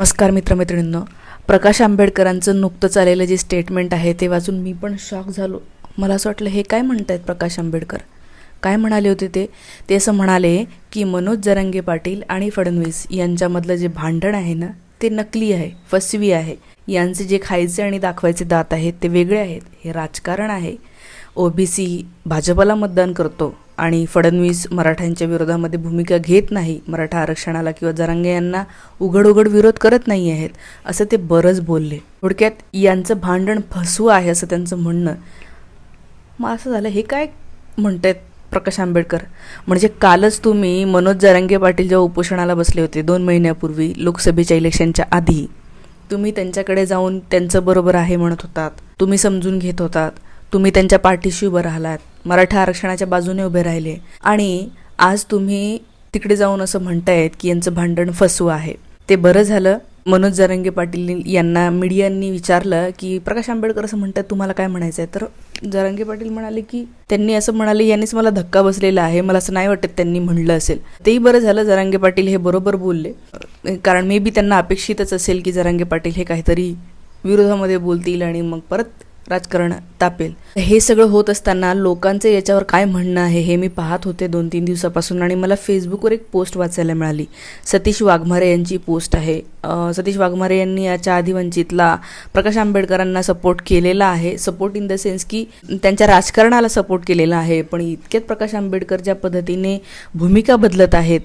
नमस्कार मित्रमैत्रिणींनो. प्रकाश आंबेडकरांचं नुकतंच आलेलं जे स्टेटमेंट आहे ते वाचून मी पण शॉक झालो. मला असं वाटलं हे काय म्हणत आहेत प्रकाश आंबेडकर? काय म्हणाले होते ते? ते असं म्हणाले की मनोज जरांगे पाटील आणि फडणवीस यांच्यामधलं जे भांडण आहे ना ते नकली आहे फसवी आहे. यांचे जे खायचे आणि दाखवायचे दात आहेत ते वेगळे आहेत. हे राजकारण आहे. ओबीसी भाजपला मतदान करतो. आणि फडणवीस मराठ्यांच्या विरोधामध्ये भूमिका घेत नाही मराठा आरक्षणाला किंवा जरांगे यांना उघड उघड विरोध करत नाही आहेत असं ते बरंच बोलले. थोडक्यात यांचं भांडण फसवू आहे असं त्यांचं म्हणणं. मग असं झालं हे काय म्हणत आहेत प्रकाश आंबेडकर? म्हणजे कालच तुम्ही मनोज जरांगे पाटील जेव्हा उपोषणाला बसले होते दोन महिन्यापूर्वी लोकसभेच्या इलेक्शनच्या आधी तुम्ही त्यांच्याकडे जाऊन त्यांचं बरोबर आहे म्हणत होतात तुम्ही समजून घेत होतात तुम्ही त्यांच्या पाठीशी उभं राहिलात मराठा आरक्षणाच्या बाजूने उभे राहिले. आणि आज तुम्ही तिकडे जाऊन असं म्हणतायत की यांचं भांडण फसवू आहे. ते बरं झालं. मनोज जरंगे पाटील यांना मीडियांनी विचारलं की प्रकाश आंबेडकर असं म्हणतात तुम्हाला काय म्हणायचं आहे तर जरंगे पाटील म्हणाले की त्यांनी असं म्हणाले यांनीच मला धक्का बसलेला आहे. मला असं नाही वाटत त्यांनी म्हणलं असेल. तेही बरं झालं. जरांगे पाटील हे बरोबर बोलले. कारण मे बी त्यांना अपेक्षितच असेल की जरांगे पाटील हे काहीतरी विरोधामध्ये बोलतील आणि मग परत राजकारण तापेल. हे सगळं होत असताना लोकांचं याच्यावर काय म्हणणं आहे हे मी पाहत होते दोन तीन दिवसापासून आणि मला फेसबुकवर एक पोस्ट वाचायला मिळाली. सतीश वाघमारे यांची पोस्ट आहे. सतीश वाघमारे यांनी याच्या आधी वंचितला प्रकाश आंबेडकरांना सपोर्ट केलेला आहे. सपोर्ट इन द सेन्स की त्यांच्या राजकारणाला सपोर्ट केलेला आहे. पण इतक्यात प्रकाश आंबेडकर ज्या पद्धतीने भूमिका बदलत आहेत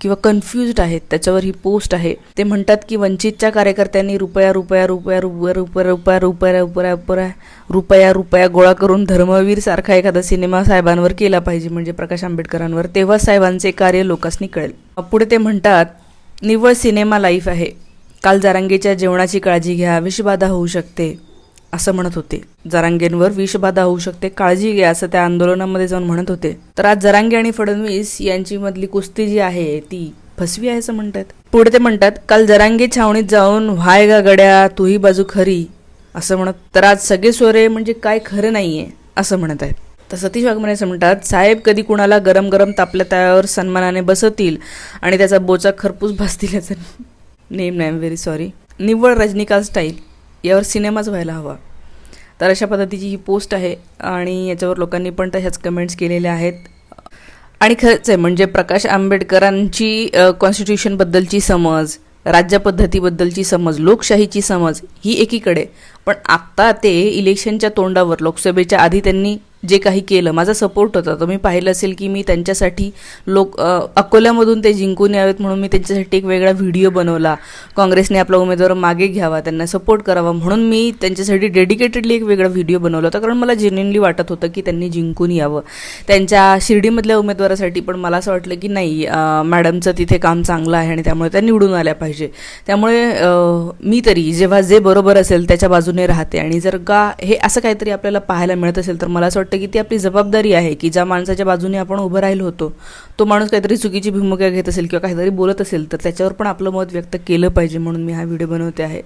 किंवा कन्फ्युज्ड आहेत त्याच्यावर ही पोस्ट आहे ते म्हणतात की वंचितच्या कार्यकर्त्यांनी रुपया रुपया रुपया रुपया रुपया रुपया रुपया रुपया रुपया रुपया रुपया गोळा करून धर्मवीर सारखा एखादा सिनेमा साहेबांवर केला पाहिजे म्हणजे प्रकाश आंबेडकरांवर तेव्हा साहेबांचे कार्य लोकांनी कळेल पुढे ते म्हणतात निव्वळ सिनेमा लाईफ आहे काल जारांगेच्या जेवणाची काळजी घ्या विषबाधा होऊ शकते असं म्हणत होते. जरांगेंवर विषबाधा होऊ शकते काळजी घ्या असं त्या आंदोलनामध्ये जाऊन म्हणत होते. तर आज जरांगे आणि फडणवीस यांची मधली कुस्ती जी आहे ती फसवी आहे असं म्हणतात. पुढे ते म्हणतात काल जरांगे छावणीत जाऊन व्हाय गा गड्या तूही बाजू खरी असं म्हणत तर आज सगळे सोरे म्हणजे काय खरं नाहीये असं म्हणत आहेत. तर सतीश वाघमारे असं म्हणतात साहेब कधी कुणाला गरम गरम तापल्या तयावर सन्मानाने बसवतील आणि त्याचा बोचा खरपूस भासतील याचं नेम नाही व्हेरी सॉरी निव्वळ रजनीकांत स्टाईल यावर सिनेमाच व्हायला हवा. तर अशा पद्धतीची ही पोस्ट आहे आणि याच्यावर लोकांनी पण तशाच कमेंट्स केलेल्या आहेत. आणि खरंच आहे म्हणजे प्रकाश आंबेडकरांची कॉन्स्टिट्यूशनबद्दलची समज राज्यपद्धतीबद्दलची समज लोकशाहीची समज ही एकीकडे. पण आत्ता ते इलेक्शनच्या तोंडावर लोकसभेच्या आधी त्यांनी जे काही केलं माझा सपोर्ट होता. तुम्ही पाहिलं असेल की मी त्यांच्यासाठी लोक अकोल्यामधून ते जिंकून यावेत म्हणून मी त्यांच्यासाठी एक वेगळा व्हिडिओ बनवला. काँग्रेसने आपला उमेदवार मागे घ्यावा त्यांना सपोर्ट करावा म्हणून मी त्यांच्यासाठी डेडिकेटेडली एक वेगळा व्हिडिओ बनवला होता. कारण मला जेन्युनली वाटत होतं की त्यांनी जिंकून यावं. त्यांच्या शिर्डीमधल्या उमेदवारासाठी पण मला असं वाटलं की नाही मॅडमचं तिथे काम चांगलं आहे आणि त्यामुळे त्या निवडून आल्या पाहिजे. त्यामुळे मी तरी जेव्हा जे बरोबर असेल त्याच्या बाजूने राहते. आणि जर का हे असं काहीतरी आपल्याला पाहायला मिळत असेल तर मला असं वाटतं की ती आपली जबाबदारी आहे की ज्या माणसाच्या बाजूने आपण उभं राहिलो होतो तो माणूस काहीतरी चुकीची भूमिका घेत असेल किंवा काहीतरी बोलत असेल तर त्याच्यावर पण आपलं मत व्यक्त केलं पाहिजे म्हणून मी हा व्हिडिओ बनवते आहे.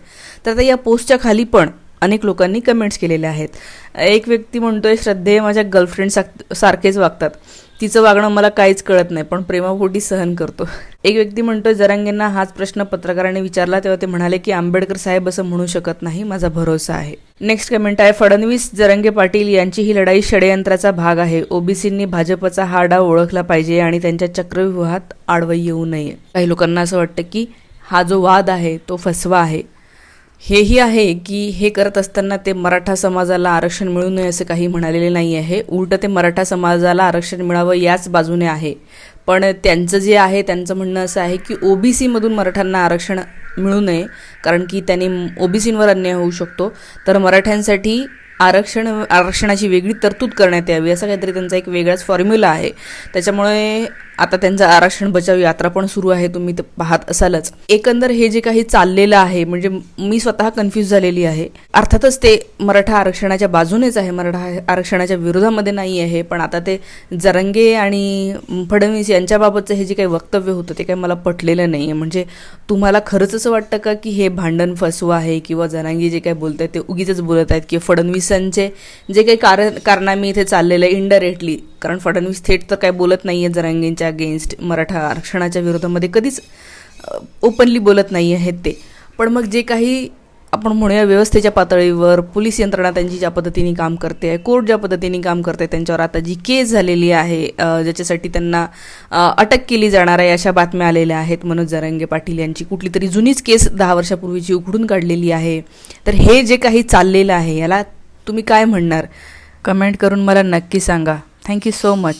तर आता या पोस्टच्या खाली पण अनेक लोकांनी कमेंट्स केलेल्या आहेत. एक व्यक्ती म्हणतोय श्रद्धेय माझ्या गर्लफ्रेंड सारखेच वागतात. तिचं वागणं मला काहीच कळत नाही पण प्रेमापोटी सहन करतो. एक व्यक्ती म्हणतो जरांगेंना हाच प्रश्न पत्रकाराने विचारला तेव्हा ते म्हणाले की आंबेडकर साहेब असं म्हणू शकत नाही माझा भरोसा आहे. नेक्स्ट कमेंट आहे फडणवीस जरंगे पाटील यांची ही लढाई षडयंत्राचा भाग आहे. ओबीसींनी भाजपचा हा डाव ओळखला पाहिजे आणि त्यांच्या चक्रव्यूहात आडवं येऊ नये. काही लोकांना असं वाटतं की हा जो वाद आहे तो फसवा आहे. हेही आहे की हे करत असताना ते मराठा समाजाला आरक्षण मिळू नये असं काही म्हणालेले नाही आहे. उलट ते मराठा समाजाला आरक्षण मिळावं याच बाजूने आहे. पण त्यांचं जे आहे त्यांचं म्हणणं असं आहे की ओबीसीमधून मराठ्यांना आरक्षण मिळू नये कारण की त्यांनी ओबीसींवर अन्याय होऊ शकतो. तर मराठ्यांसाठी आरक्षण आरक्षणाची वेगळी तरतूद करण्यात यावी असा काहीतरी त्यांचा एक वेगळाच फॉर्म्युला आहे. त्याच्यामुळे आता त्यांचा आरक्षण बचाव यात्रा पण सुरू आहे तुम्ही ते पाहत असालच. एकंदर हे जे काही चाललेलं आहे म्हणजे मी स्वतः कन्फ्यूज झालेली आहे. अर्थातच ते मराठा आरक्षणाच्या बाजूनेच आहे मराठा आरक्षणाच्या विरोधामध्ये नाही आहे पण आता ते जरंगे आणि फडणवीस यांच्याबाबतचं हे जे काही वक्तव्य होतं ते काही मला पटलेलं नाही आहे म्हणजे तुम्हाला खरंच असं वाटतं का की हे भांडण फसवं आहे किंवा जरांगे जे काही बोलत आहेत ते उगीच बोलत आहेत किंवा फडणवीसांचे जे काही कारण कारनामे इथे चाललेलं आहे इनडायरेक्टली कारण फडणवीस थेट तर काही बोलत नाही आहे जरांगेंच्या अगेन्स्ट मराठा आरक्षणाच्या विरोधामध्ये. कधीच ओपनली बोलत नाही आहेत ते. पण मग जे काही आपण म्हणूया व्यवस्थेच्या पातळीवर पोलीस यंत्रणा त्यांची ज्या पद्धतीने काम करते आहे कोर्ट ज्या पद्धतीने काम करते त्यांच्यावर आता जी केस झालेली आहे ज्याच्यासाठी त्यांना अटक केली जाणार आहे अशा बातम्या आलेल्या आहेत. मनोज जरांगे पाटील यांची कुठली तरी जुनीच केस दहा वर्षापूर्वीची उघडून काढलेली आहे. तर हे जे काही चाललेलं आहे याला तुम्ही काय म्हणणार? कमेंट करून मला नक्की सांगा. Thank you so much